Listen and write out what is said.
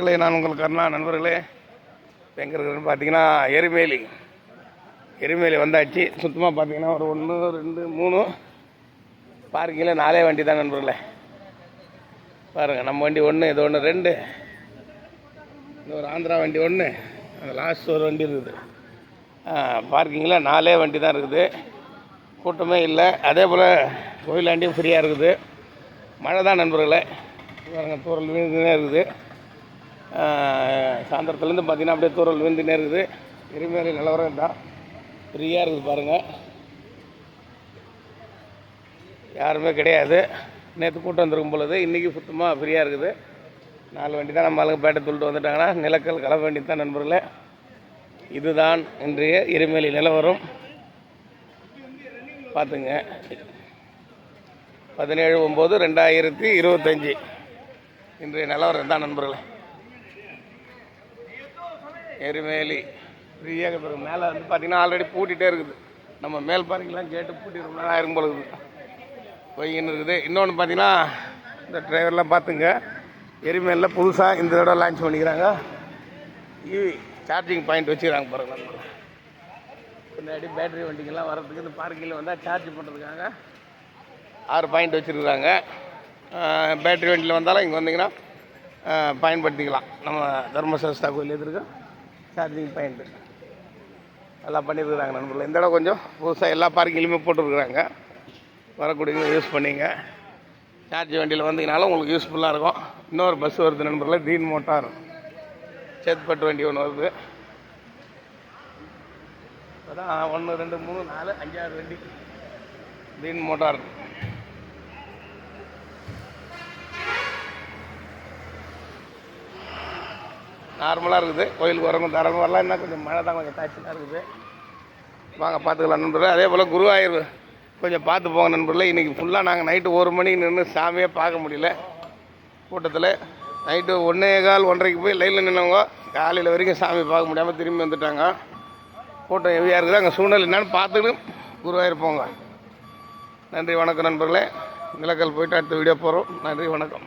நண்பர்களே நான் உங்கள் கருணா நண்பர்களே. எங்கே இருக்குன்னு பார்த்தீங்கன்னா எரிமேலி. எரிமேலி வந்தாச்சு. சுத்தமாக பார்த்தீங்கன்னா ஒரு ஒன்று ரெண்டு மூணு. பார்க்கிங்கில் நாலே வண்டி தான் நண்பர்களே. பாருங்கள் நம்ம வண்டி ஒன்று இது ஒன்று ரெண்டு. இது ஒரு ஆந்திரா வண்டி ஒன்று அந்த லாஸ்ட் ஒரு வண்டி இருக்குது. பார்க்கிங்கில் நாலே வண்டி தான் இருக்குது. கூட்டமே இல்லை. அதே போல் கோயிலாண்டியும் ஃப்ரீயாக இருக்குது. மழை தான் நண்பர்களே. பாருங்கள் தூரல் விழுந்துனே இருக்குது. சாயந்தரத்துலேருந்து பார்த்திங்கன்னா அப்படியே தூரல் விழுந்துனே இருக்குது எரிமலை நிலவரம் தான் ஃப்ரீயாக இருக்குது பாருங்கள் யாருமே கிடையாது. நேற்று கூட்டம் வந்திருக்கும் பொழுது இன்றைக்கி சுத்தமாக ஃப்ரீயாக இருக்குது. நாலு வண்டி தான் நம்ம ஆளுங்க பேட்டை துள்ளிட்டு வந்துட்டாங்கன்னா நிலக்கல் கலப்ப வேண்டி தான் நண்பர்களே. இதுதான் இன்றைய எரிமலை நிலவரம். பார்த்துங்க. பதினேழு ஒம்பது ரெண்டாயிரத்தி இருபத்தஞ்சி. இன்றைய நிலவரம் தான் நண்பர்களே. எரிமேலி. ஃப்ரீயாக இருக்குது மேலே வந்து பார்த்தீங்கன்னா ஆல்ரெடி பூட்டிகிட்டே இருக்குது. நம்ம மேல் பார்க்கிங்லாம் கேட்டு பூட்டி ரொம்ப நேரம் ஆயிரும் பொழுது. போய்கின்னு இருக்குது. இன்னொன்று பார்த்தீங்கன்னா இந்த டிரைவர்லாம் பார்த்துங்க எரிமேலில் புதுசாக இந்த தடவை லான்ச் பண்ணிக்கிறாங்க. இவி சார்ஜிங் பாயிண்ட் வச்சுக்கிறாங்க பாருங்க. பின்னாடி பேட்டரி வண்டிங்கெல்லாம் வர்றதுக்கு இந்த பார்க்கிங்கில் வந்தால் சார்ஜ் பண்ணுறதுக்காக ஆறு பாயிண்ட் வச்சுருக்குறாங்க பேட்டரி வண்டியில் வந்தாலும் இங்கே வந்தீங்கன்னா பயன்படுத்திக்கலாம். நம்ம தர்மசாஸ்தா கோயில் எதிர்க்க. சார்ஜிங் பாயிண்ட்டு எல்லாம் பண்ணியிருக்கிறாங்க நண்பர்கள். இந்த இடம் கொஞ்சம் புதுசாக எல்லா பார்க்கிங்லேயுமே போட்டுருக்குறாங்க. வரக்கூடியவங்க யூஸ் பண்ணிங்க. சார்ஜ் வண்டியில் வந்தீங்கனாலும் உங்களுக்கு யூஸ்ஃபுல்லாக இருக்கும். இன்னொரு பஸ் வருது நண்பர்களே தீன் மோட்டார் சேத்பட்டு வண்டி ஒன்று வருது. அதான் ஒன்று ரெண்டு மூணு நாலு அஞ்சாறு வண்டி. தீன் மோட்டார் நார்மலாக இருக்குது. கோயிலுக்கு வரவங்க தரவங்க வரலாம். என்ன கொஞ்சம் மழை தான் கொஞ்சம் காய்ச்சலாக இருக்குது. வாங்க பார்த்துக்கலாம் நண்பர்களே. அதே போல் குருவாயூர் கொஞ்சம் பார்த்து போங்க நண்பர்களே. இன்றைக்கி ஃபுல்லாக நாங்கள் நைட்டு ஒரு மணிக்கு நின்று சாமியே பார்க்க முடியல. கூட்டத்தில் நைட்டு ஒன்றே கால் ஒன்றரைக்கு போய் லைனில் நின்னவங்க காலையில் வரைக்கும் சாமி பார்க்க முடியாமல் திரும்பி வந்துட்டாங்க. கூட்டம் ஹெவியாக இருக்குது. அங்கே சூழ்நிலை என்னன்னு பார்த்துட்டு குருவாயூர் போங்க. நன்றி வணக்கம் நண்பர்களே. நிலக்கல் போயிட்டு அடுத்த வீடியோ போகிறோம் நன்றி வணக்கம்.